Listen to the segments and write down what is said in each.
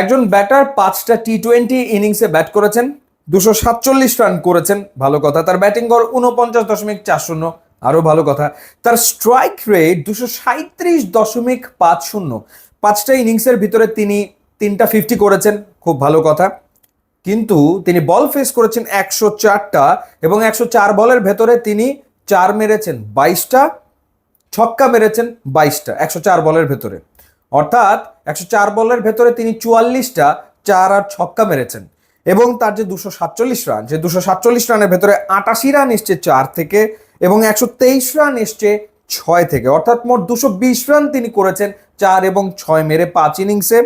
একজন ব্যাটার পাঁচটা T twenty ইনিংসে ব্যাট করেছেন, দুশো সাতচল্লিশ রান করেছেন, ভালো কথা। তার ব্যাটিং গড় উনপঞ্চাশ দশমিক চার শূন্য আরও ভালো কথা। তার স্ট্রাইক রেট দুশো সাঁত্রিশ দশমিক পাঁচ শূন্য। পাঁচটা ইনিংসের ভিতরে তিনি তিনটা ফিফটি করেছেন, খুব ভালো কথা। কিন্তু তিনি বল ফেস করেছেন একশো চারটা এবং একশো চার বলের ভেতরে তিনি চার মেরেছেন, বাইশটা, ছক্কা মেরেছেন, বাইশটা, একশো চার বলের ভেতরে। অর্থাৎ একশো চার বলের ভেতরে তিনি চুয়াল্লিশটা চার আর ছক্কা মেরেছেন। এবং তার যে দুশো সাতচল্লিশ রান যে দুশো সাতচল্লিশ রানের ভেতরে আটাশি রান এসছে চার থেকে এবং একশো তেইশ রান এসছে ছয় থেকে। অর্থাৎ মোট দুশো বিশ রান তিনি করেছেন চার এবং ছয় মেরে পাঁচ ইনিংসে।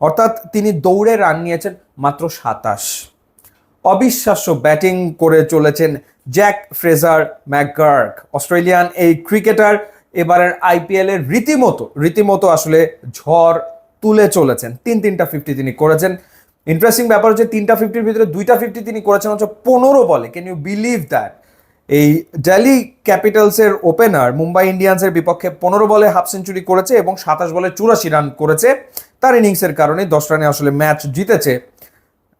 অর্থাৎ তিনি দৌড়ে রান নিয়েছেন মাত্র সাতাশ। অবিশ্বাস্য ব্যাটিং করে চলেছেন জ্যাক ফ্রেজার ম্যাকগার্ক অস্ট্রেলিয়ান এই ক্রিকেটার। এবারের আইপিএল এর রীতিমতো রীতিমতো আসলে ঝড় তুলে চলেছেন। তিন তিনটা ফিফটি তিনি করেছেন। ইন্টারেস্টিং ব্যাপার হচ্ছে তিনটা ফিফটির ভিতরে দুইটা ফিফটি তিনি করেছেন হচ্ছে পনেরো বলে। ক্যান ইউ বিলিভ দ্যাট এই দিল্লি ক্যাপিটালসের ওপেনার মুম্বাই ইন্ডিয়ান্সের বিপক্ষে পনেরো বলে হাফ সেঞ্চুরি করেছে এবং সাতাশ বলে চুরাশি রান করেছে। তার ইনিংসের কারণে দশ রানে আসলে ম্যাচ জিতেছে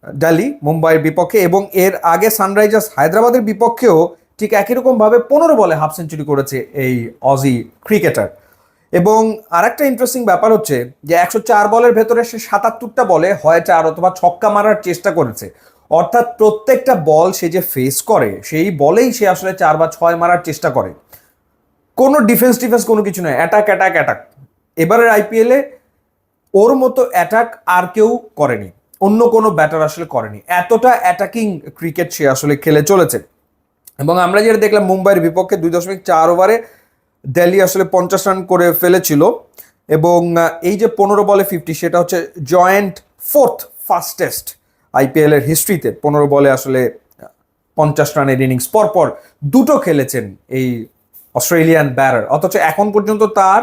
দিল্লি মুম্বাইয়ের বিপক্ষে এবং এর আগে সানরাইজার্স হায়দ্রাবাদের বিপক্ষেও ঠিক একই রকমভাবে পনেরো বলে হাফ সেঞ্চুরি করেছে এই অজি ক্রিকেটার এবং আরেকটা ইন্টারেস্টিং ব্যাপার হচ্ছে যে একশো চার বলের ভেতরে সে সাতাত্তরটা বলে হয় চার অথবা ছক্কা মারার চেষ্টা করেছে। অর্থাৎ প্রত্যেকটা বল সে যে ফেস করে, সেই বলেই সে আসলে চার বা ছয় মারার চেষ্টা করে। কোনো ডিফেন্স ডিফেন্স কোনো কিছু নয়। অ্যাটাক অ্যাটাক অ্যাটাক এবারের আইপিএলে ওর মতো অ্যাটাক আর কেউ করেনি। অন্য কোনো ব্যাটার আসলে করেনি। এতটা অ্যাটাকিং ক্রিকেট সে আসলে খেলে চলেছে। এবং আমরা যেটা দেখলাম মুম্বাইয়ের বিপক্ষে দুই দশমিক চার ওভারে দিল্লি আসলে পঞ্চাশ রান করে ফেলেছিল। এবং এই যে পনেরো বলে ফিফটি সেটা হচ্ছে জয়েন্ট ফোর্থ ফাস্টেস্ট আইপিএল এর হিস্ট্রিতে পনেরো বলে আসলে পঞ্চাশ রানের ইনিংস পরপর দুটো খেলেছেন এই অস্ট্রেলিয়ান ব্যারার অথচ এখন পর্যন্ত তার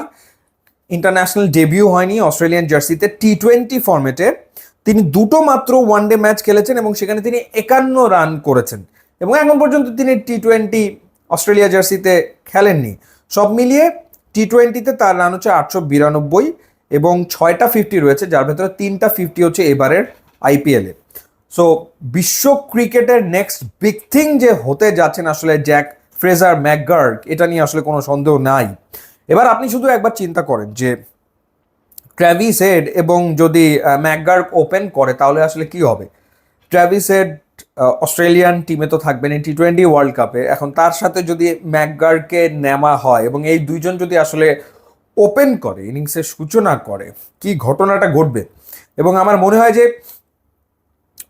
ইন্টারন্যাশনাল ডেবিউ হয়নি অস্ট্রেলিয়ান জার্সিতে টি টোয়েন্টি ফর্মেটে তিনি দুটো মাত্র ওয়ানডে ম্যাচ খেলেছেন এবং সেখানে তিনি একান্ন রান করেছেন। এবং এখন পর্যন্ত তিনি টি টোয়েন্টি অস্ট্রেলিয়া জার্সিতে খেলেননি। সব মিলিয়ে টি টোয়েন্টিতে তার রান হচ্ছে আটশো বিরানব্বই এবং ছয়টা ফিফটি রয়েছে, যার ভেতরে তিনটা ফিফটি হচ্ছে এবারের আইপিএলে সো বিশ্ব ক্রিকেটের নেক্সট বিগ থিং যে হতে যাচ্ছেন আসলে জ্যাক ফ্রেজার ম্যাকগার্ড এটা নিয়ে আসলে কোনো সন্দেহ নাই। এবার আপনি শুধু একবার চিন্তা করেন যে ট্র্যাভিস হেড এবং যদি ম্যাকগার্ক ওপেন করে, তাহলে আসলে কি হবে? ট্র্যাভিস হেড অস্ট্রেলিয়ান টিমে তো থাকবেন এই টি টোয়েন্টি ওয়ার্ল্ড কাপে এখন তার সাথে যদি ম্যাকগার্কে নেওয়া হয় এবং এই দুইজন যদি আসলে ওপেন করে ইনিংসের সূচনা করে, কি ঘটনাটা ঘটবে? এবং আমার মনে হয় যে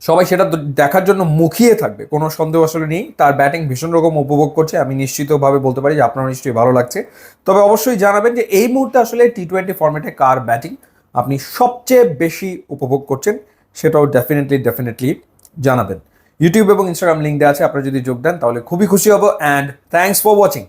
সবাই সেটা দেখার জন্য মুখিয়ে থাকবে, কোনো সন্দেহ আসলে নেই। তার ব্যাটিং ভীষণ রকম উপভোগ করছে। আমি নিশ্চিতভাবে বলতে পারি যে আপনার নিশ্চয়ই ভালো লাগছে। তবে অবশ্যই জানাবেন যে এই মুহূর্তে আসলে টি টোয়েন্টি ফর্মেটে কার ব্যাটিং আপনি সবচেয়ে বেশি উপভোগ করছেন, সেটাও ডেফিনেটলি ডেফিনেটলি জানাবেন। ইউটিউব এবং ইনস্টাগ্রাম লিঙ্ক দেওয়া আছে, আপনারা যদি যোগ দেন তাহলে খুবই খুশি হব অ্যান্ড থ্যাংকস ফর ওয়াচিং